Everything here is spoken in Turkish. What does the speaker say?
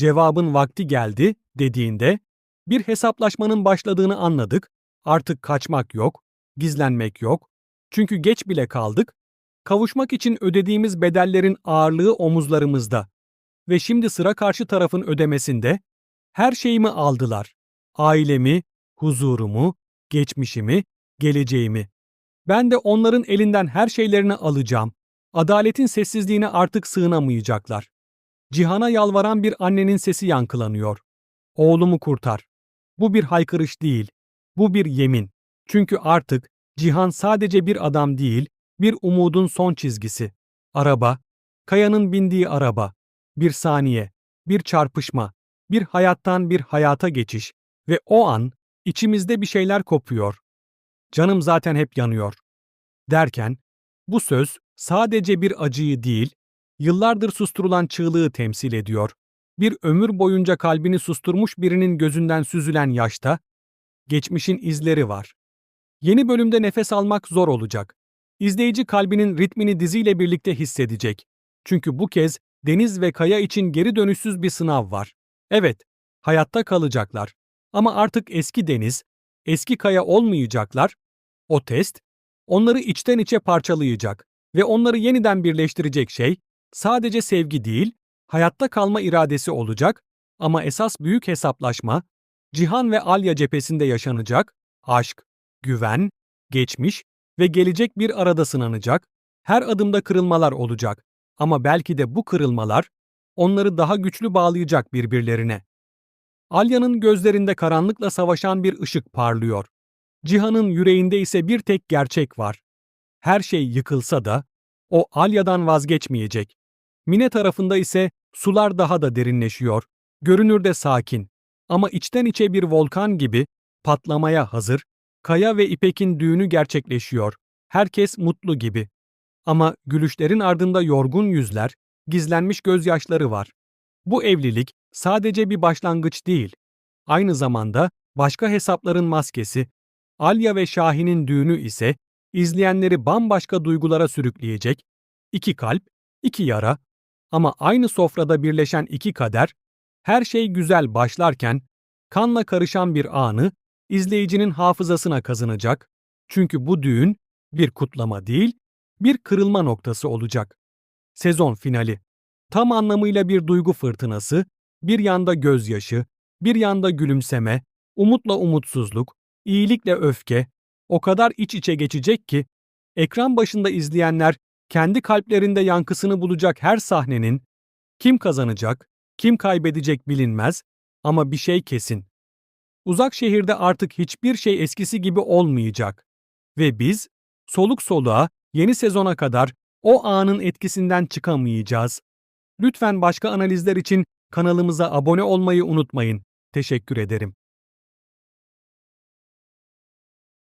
cevabın vakti geldi dediğinde bir hesaplaşmanın başladığını anladık. Artık kaçmak yok, gizlenmek yok. Çünkü geç bile kaldık. Kavuşmak için ödediğimiz bedellerin ağırlığı omuzlarımızda. Ve şimdi sıra karşı tarafın ödemesinde. Her şeyimi aldılar. Ailemi, huzurumu, geçmişimi, geleceğimi. Ben de onların elinden her şeylerini alacağım. Adaletin sessizliğine artık sığınamayacaklar. Cihana yalvaran bir annenin sesi yankılanıyor. Oğlumu kurtar. Bu bir haykırış değil. Bu bir yemin. Çünkü artık Cihan sadece bir adam değil, bir umudun son çizgisi. Araba, Kaya'nın bindiği araba. Bir saniye, bir çarpışma, bir hayattan bir hayata geçiş ve o an içimizde bir şeyler kopuyor. Canım zaten hep yanıyor. Derken, bu söz sadece bir acıyı değil, yıllardır susturulan çığlığı temsil ediyor. Bir ömür boyunca kalbini susturmuş birinin gözünden süzülen yaşta, geçmişin izleri var. Yeni bölümde nefes almak zor olacak. İzleyici kalbinin ritmini diziyle birlikte hissedecek. Çünkü bu kez Deniz ve Kaya için geri dönüşsüz bir sınav var. Evet, hayatta kalacaklar. Ama artık eski Deniz, eski Kaya olmayacaklar. O test, onları içten içe parçalayacak ve onları yeniden birleştirecek şey sadece sevgi değil, hayatta kalma iradesi olacak ama esas büyük hesaplaşma Cihan ve Alya cephesinde yaşanacak, aşk, güven, geçmiş ve gelecek bir arada sınanacak, her adımda kırılmalar olacak ama belki de bu kırılmalar onları daha güçlü bağlayacak birbirlerine. Alya'nın gözlerinde karanlıkla savaşan bir ışık parlıyor. Cihan'ın yüreğinde ise bir tek gerçek var. Her şey yıkılsa da o Alya'dan vazgeçmeyecek. Mine tarafında ise sular daha da derinleşiyor. Görünürde sakin ama içten içe bir volkan gibi patlamaya hazır. Kaya ve İpek'in düğünü gerçekleşiyor. Herkes mutlu gibi. Ama gülüşlerin ardında yorgun yüzler, gizlenmiş gözyaşları var. Bu evlilik sadece bir başlangıç değil. Aynı zamanda başka hesapların maskesi. Alya ve Şahin'in düğünü ise izleyenleri bambaşka duygulara sürükleyecek. İki kalp, iki yara ama aynı sofrada birleşen iki kader, her şey güzel başlarken kanla karışan bir anı izleyicinin hafızasına kazınacak. Çünkü bu düğün bir kutlama değil, bir kırılma noktası olacak. Sezon finali. Tam anlamıyla bir duygu fırtınası, bir yanda gözyaşı, bir yanda gülümseme, umutla umutsuzluk, iyilikle öfke, o kadar iç içe geçecek ki, ekran başında izleyenler kendi kalplerinde yankısını bulacak her sahnenin kim kazanacak, kim kaybedecek bilinmez ama bir şey kesin. Uzak şehirde artık hiçbir şey eskisi gibi olmayacak ve biz soluk soluğa yeni sezona kadar o anın etkisinden çıkamayacağız. Lütfen başka analizler için kanalımıza abone olmayı unutmayın. Teşekkür ederim.